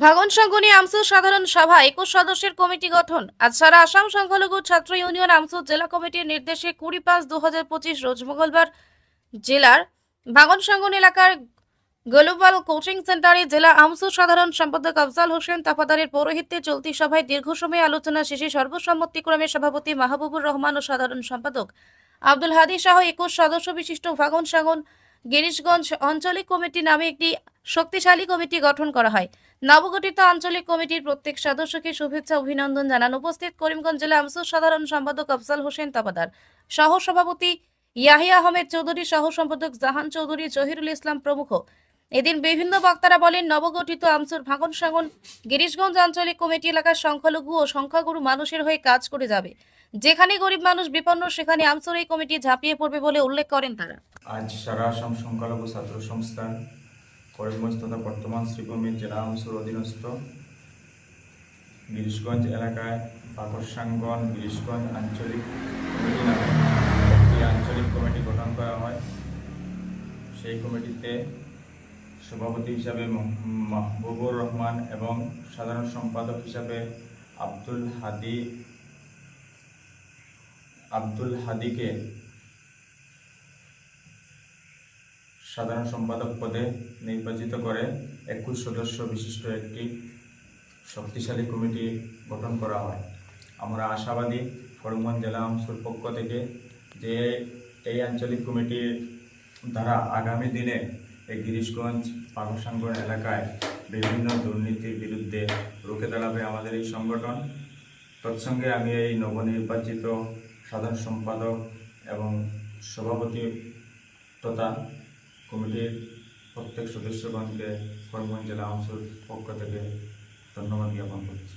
ভাগন সংঘনী আমসু সাধারণ সভা, একুশ সদস্যের কমিটি গঠন। আজ সারা আসাম সংখ্যালঘু ছাত্র ইউনিয়ন আমসু জেলা কমিটির নির্দেশে কুড়ি পাঁচ দু হাজার পঁচিশ রোজ মঙ্গলবার জেলার ভাগন সংঘন এলাকার গ্লোবাল কোচিং সেন্টারে জেলা আমসু সাধারণ সম্পাদক আফজাল হোসেন তাফাদারের পৌরোহিত্যে চলতি সভায় দীর্ঘ সময় আলোচনা শেষে সর্বসম্মতিক্রমে সভাপতি মাহবুবুর রহমান ও সাধারণ সম্পাদক আব্দুল হাদি সহ একুশ সদস্য বিশিষ্ট ভাগন সাগন গিরিশগঞ্জ আঞ্চলিক কমিটি নামে একটি শক্তিশালী কমিটি গঠন করা হয়। নবগঠিত আঞ্চলিক কমিটির প্রত্যেক সদস্যকে শুভেচ্ছা, অভিনন্দন জানান উপস্থিত করিমগঞ্জ জেলা আমসুর সাধারণ সম্পাদক আফজাল হোসেন তাবাদার। সহ সভাপতি ইয়াহিয়া আহমেদ চৌধুরী সহ সম্পাদক জাহান চৌধুরী, জহিরুল ইসলাম প্রমুখ। এদিন বিভিন্ন বক্তারা বলেন, নবগঠিত আমসুর ভাঙন সাগন গিরিশগঞ্জ আঞ্চলিক কমিটি এলাকার সংখ্যালঘু ও সংখ্যাগুরু মানুষের হয়ে কাজ করে যাবে। যেখানে গরিব মানুষ বিপন্ন, সেখানে আমসুর এই কমিটি ঝাঁপিয়ে পড়বে বলে উল্লেখ করেন তারা। আজ সারা সংখ্যালঘু ছাত্র সংস্থা করিমগঞ্জ তথা বর্তমান শ্রীভূমি জেলা অংশের অধীনস্থ গিরিশগঞ্জ এলাকায় পাকসাঙ্গন গিরিশগঞ্জ আঞ্চলিক কমিটি নামে একটি আঞ্চলিক কমিটি গঠন করা হয়। সেই কমিটিতে সভাপতি হিসাবে মাহবুবুর রহমান এবং সাধারণ সম্পাদক হিসাবে আব্দুল হাদি, আব্দুল হাদিকে সাধারণ সম্পাদক পদে নির্বাচিত করে একুশ সদস্য বিশিষ্ট একটি শক্তিশালী কমিটি গঠন করা হয়। আমরা আশাবাদী করিমগঞ্জ জেলা অংশের পক্ষ থেকে যে এই আঞ্চলিক কমিটির দ্বারা আগামী দিনে এই গিরিশগঞ্জ পাগসাঙ্গন এলাকায় বিভিন্ন দুর্নীতির বিরুদ্ধে রুখে দাঁড়াবে আমাদের এই সংগঠন। তৎসঙ্গে আমি এই নবনির্বাচিত সাধারণ সম্পাদক এবং সভাপতি তথা কমিটির প্রত্যেক সদস্যগণকে করিমগঞ্জ জেলা অংশের পক্ষ থেকে ধন্যবাদ জ্ঞাপন করছি।